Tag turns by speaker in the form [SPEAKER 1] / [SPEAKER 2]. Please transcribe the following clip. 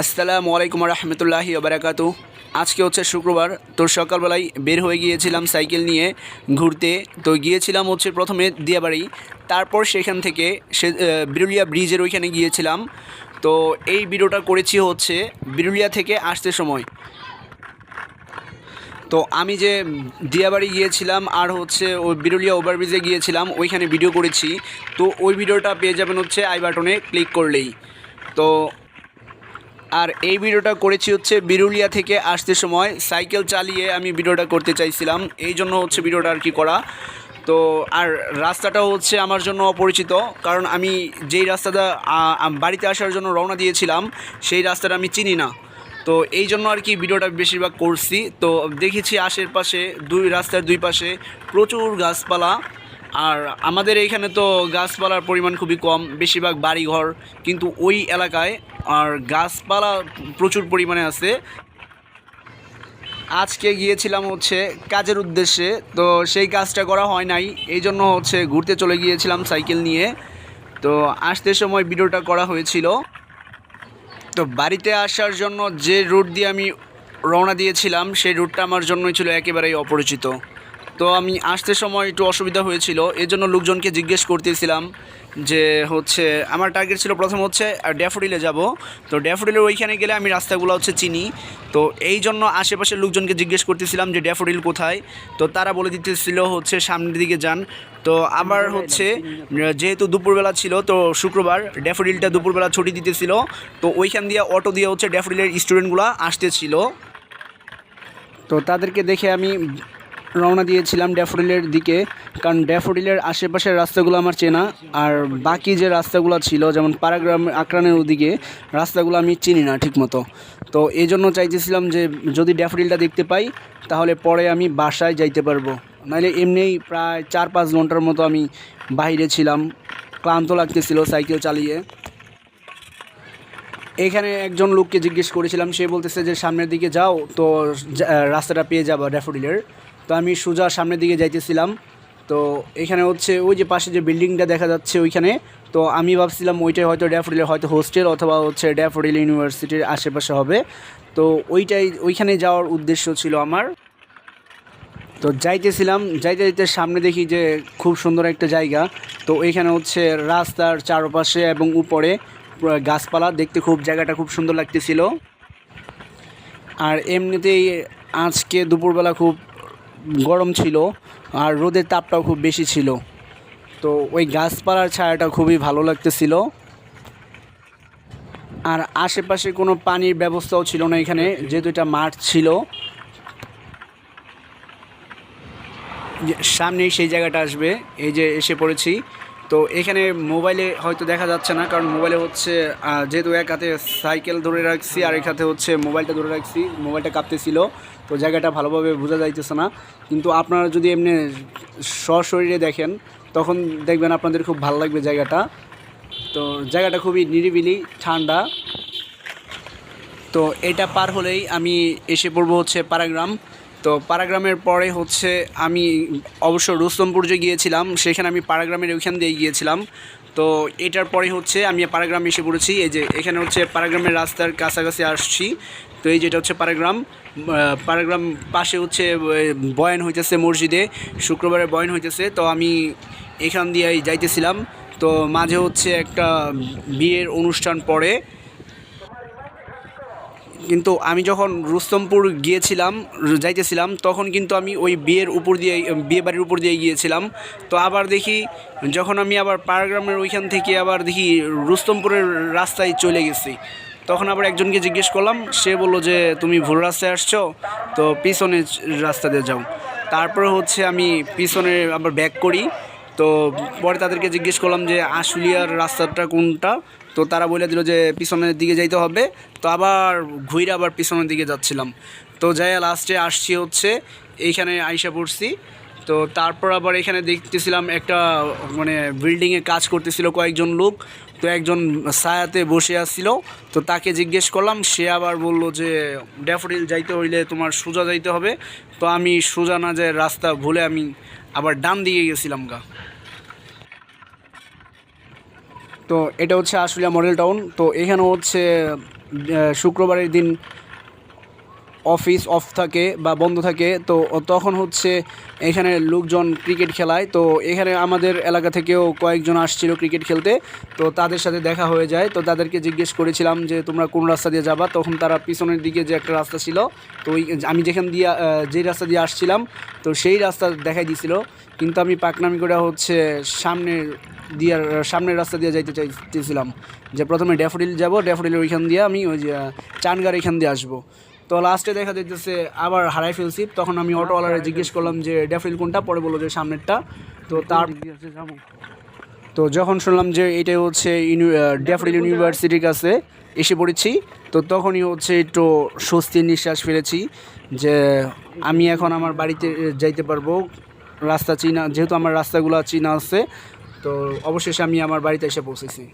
[SPEAKER 1] আসসালামু আলাইকুম রহমতুল্লাহি বারাকাতু আজকে হচ্ছে শুক্রবার, তো সকালবেলায় বের হয়ে গিয়েছিলাম সাইকেল নিয়ে ঘুরতে। তো গিয়েছিলাম হচ্ছে প্রথমে দিয়াবাড়ি, তারপর সেখান থেকে সে বিরুলিয়া ব্রিজের ওইখানে গিয়েছিলাম। তো এই ভিডিওটা করেছি হচ্ছে বিরুলিয়া থেকে আসতে সময়। তো আমি যে দিয়াবাড়ি গিয়েছিলাম আর হচ্ছে ওই বিরুলিয়া ওভারব্রিজে গিয়েছিলাম, ওইখানে ভিডিও করেছি। তো ওই ভিডিওটা পেয়ে যাবেন হচ্ছে আই বাটনে ক্লিক করলেই। তো আর এই ভিডিওটা করেছি হচ্ছে বিরুলিয়া থেকে আসতে সময়। সাইকেল চালিয়ে আমি ভিডিওটা করতে চাইছিলাম। এই জন্য হচ্ছে ভিডিওটা আর কি করা। তো আর রাস্তাটাও হচ্ছে আমার জন্য অপরিচিত। কারণ আমি যেই রাস্তাটা বাড়িতে আসার জন্য রওনা দিয়েছিলাম, সেই রাস্তাটা আমি চিনি না। তো এই জন্য আর কি ভিডিওটা বেশিরভাগ করছি। তো দেখেছি আশেপাশে দুই, রাস্তার দুই পাশে প্রচুর গাছপালা। আর আমাদের এইখানে তো গাছপালার পরিমাণ খুবই কম, বেশিরভাগ বাড়িঘর, কিন্তু ওই এলাকায় আর গাছপালা প্রচুর পরিমাণে আছে। আজকে গিয়েছিলাম হচ্ছে কাজের উদ্দেশ্যে, তো সেই কাজটা করা হয় নাই এই জন্য হচ্ছে ঘুরতে চলে গিয়েছিলাম সাইকেল নিয়ে। তো আসতে সময় ভিডিওটা করা হয়েছিল। তো বাড়িতে আসার জন্য যে রুট দিয়ে আমি রওনা দিয়েছিলাম, সেই রুটটা আমার জন্যই ছিল একেবারেই অপরিচিত। তো আমি আসতে সময় একটু অসুবিধা হয়েছিল এই জন্য লোকজনকে জিজ্ঞেস করতেছিলাম যে হচ্ছে, আমার টার্গেট ছিল প্রথম হচ্ছে ড্যাফোডিলে যাব। তো ড্যাফোডিলের ওইখানে গেলে আমি রাস্তাগুলো হচ্ছে চিনি। তো এই জন্য আশেপাশের লোকজনকে জিজ্ঞেস করতেছিলাম যে ড্যাফোডিল কোথায়? তো তারা বলে দিতেছিল হচ্ছে সামনের দিকে যান। তো আবার হচ্ছে, যেহেতু দুপুরবেলা ছিল, তো শুক্রবার ড্যাফোডিলটা দুপুরবেলা ছুটি দিতেছিল। তো ওইখান দিয়ে অটো দিয়ে হচ্ছে ড্যাফোডিলের স্টুডেন্টগুলো আসতেছিল। তো তাদেরকে দেখে আমি রওনা দিয়েছিলাম ড্যাফোডিলের দিকে, কারণ ড্যাফোডিলের আশেপাশের রাস্তাগুলো আমার চেনা, আর বাকি যে রাস্তাগুলো ছিল, যেমন পারাগ্রাম, আক্রানের ওদিকে, রাস্তাগুলো আমি চিনি না ঠিকমতো। তো এই জন্য চাইতেছিলাম যে, যদি ড্যাফোডিলটা দেখতে পাই, তাহলে পরে আমি বাসায় যাইতে পারব। নাহলে এমনিই প্রায় চার পাঁচ ঘণ্টার মতো আমি বাইরে ছিলাম। ক্লান্ত লাগতেছিল সাইকেল চালিয়ে। এখানে একজন লোককে জিজ্ঞেস করেছিলাম, সে বলতেছে যে, সামনের দিকে যাও, তো রাস্তাটা পেয়ে যাব ড্যাফোডিলের। তো আমি সোজা সামনের দিকে যাইতেছিলাম। তো এখানে হচ্ছে ওই যে পাশে যে বিল্ডিংটা দেখা যাচ্ছে ওইখানে, তো আমি ভাবছিলাম ওইটাই হয়তো ড্যাফোডিলের হয়তো হোস্টেল অথবা হচ্ছে ড্যাফোডিল ইউনিভার্সিটির আশেপাশে হবে। তো ওইটাই, ওইখানে যাওয়ার উদ্দেশ্য ছিল আমার। তো যাইতেছিলাম, যাইতে যাইতে সামনে দেখি যে খুব সুন্দর একটা জায়গা। তো এইখানে হচ্ছে রাস্তার চারপাশে এবং উপরে গাছপালা, দেখতে খুব, জায়গাটা খুব সুন্দর লাগতেছিল। আর এমনিতেই আজকে দুপুরবেলা খুব গরম ছিল আর রোদের তাপটাও খুব বেশি ছিল। তো ওই গাছপালার ছায়াটা খুবই ভালো লাগতেছিল। আর আশেপাশে কোনো পানির ব্যবস্থাও ছিল না এখানে, যেহেতু এটা মাঠ ছিল। সামনেই সেই জায়গাটা আসবে, এই যে এসে পড়েছি। তো এখানে মোবাইলে হয়তো দেখা যাচ্ছে না, কারণ মোবাইলে হচ্ছে যেহেতু এক হাতে সাইকেল ধরে রাখছি আর এক হাতে হচ্ছে মোবাইলটা ধরে রাখছি, মোবাইলটা কাঁপতেছিল, তো জায়গাটা ভালোভাবে বোঝা যাইতেছে না। কিন্তু আপনারা যদি এমনি সশরীরে দেখেন, তখন দেখবেন আপনাদের খুব ভালো লাগবে জায়গাটা। তো জায়গাটা খুবই নিরিবিলি, ঠান্ডা। তো এটা পার হলেই আমি এসে পড়ব হচ্ছে পারাগ্রাম তো পারাগ্রামের পরে হচ্ছে আমি অবশ্য রুস্তমপুর যে গিয়েছিলাম সেখানে আমি পারাগ্রামের ওইখান দিয়ে গিয়েছিলাম। তো এটার পরে হচ্ছে আমি পারাগ্রাম এসে পড়েছি। এই যে এখানে হচ্ছে পারাগ্রামের রাস্তার কাছাকাছি আসছি। তো এই যেটা হচ্ছে পারাগ্রাম আহ, পারাগ্রাম পাশে হচ্ছে বয়ান হইতেছে মসজিদে শুক্রবারে বয়ান হইতেছে। তো আমি এখান দিয়েই যাইতেছিলাম। তো মাঝে হচ্ছে একটা বিয়ের অনুষ্ঠান পরে কিন্তু আমি যখন রুস্তমপুর গিয়েছিলাম যাইতেছিলাম, তখন কিন্তু আমি ওই বিয়ের উপর দিয়ে, বিয়ে বাড়ির উপর দিয়ে গিয়েছিলাম। তো আবার দেখি, যখন আমি আবার পাড়গ্রামের ওইখান থেকে আবার দেখি রুস্তমপুরের রাস্তায় চলে গেছি, তখন আবার একজনকে জিজ্ঞেস করলাম, সে বলল যে, তুমি ভুল রাস্তায় আসছো, তো পিছনে রাস্তা দিয়ে যাও। তারপরে হচ্ছে আমি পিছনে আবার ব্যাক করি তো পরে তাদেরকে জিজ্ঞেস করলাম যে, আশুলিয়ার রাস্তাটা কোনটা? তো তারা বলে দিল যে, পিছনের দিকে যাইতে হবে। তো আবার ঘুরে আবার পিছনের দিকে যাচ্ছিলাম। তো যাই লাস্টে আসছি হচ্ছে, এইখানে আইসা পড়ছি। তো তারপর আবার এখানে দেখতেছিলাম একটা মানে বিল্ডিংয়ে কাজ করতেছিল কয়েকজন লোক। তো একজন ছায়াতে বসে আসছিল। তো তাকে জিজ্ঞেস করলাম, সে আবার বলল যে, ড্যাফোডিল যাইতে হইলে তোমার সোজা যাইতে হবে। তো আমি সোজা না যায় রাস্তা ভুলে আমি আবার ডান দিকে গেছিলাম গা। তো এটা হচ্ছে আশুলিয়া মডেল টাউন। তো এখানে হচ্ছে শুক্রবারের দিন অফিস অফ থাকে বা বন্ধ থাকে, তো তখন হচ্ছে এখানে লোকজন ক্রিকেট খেলায়। তো এখানে আমাদের এলাকা থেকেও কয়েকজন আসছিল ক্রিকেট খেলতে, তো তাদের সাথে দেখা হয়ে যায়। তো তাদেরকে জিজ্ঞেস করেছিলাম যে, তোমরা কোন রাস্তা দিয়ে যাবা? তখন তারা পিছনের দিকে যে একটা রাস্তা ছিল, তো ওই আমি যেখান দিয়ে যেই রাস্তা দিয়ে আসছিলাম, তো সেই রাস্তা দেখাই দিছিল। কিন্তু আমি পাকনামি করে হচ্ছে সামনে দিয়ে, সামনের রাস্তা দিয়ে যাইতে চাইতেছিলাম। যে প্রথমে ড্যাফোডিল যাব, ড্যাফোডিলের ওইখান দিয়ে আমি ওই যে চানগার এখান দিয়ে আসব। তো লাস্টে দেখা যাইতেছে আবার হারাই ফেলছি। তখন আমি অটোওয়ালারে জিজ্ঞেস করলাম যে ড্যাফোডিল কোনটা? পরে বলল যে, সামনেরটা। তো তার তো যখন শুনলাম যে, এটাই হচ্ছে ড্যাফোডিল ইউনিভার্সিটির কাছে এসে পড়েছি। তো তখনই হচ্ছে একটু স্বস্তির নিঃশ্বাস ফেলেছি যে, আমি এখন আমার বাড়িতে যাইতে পারব। রাস্তা চিনা, যেহেতু আমার রাস্তাগুলো চিনা আছে, তো অবশেষে আমি আমার বাড়িতে এসে পৌঁছেছি।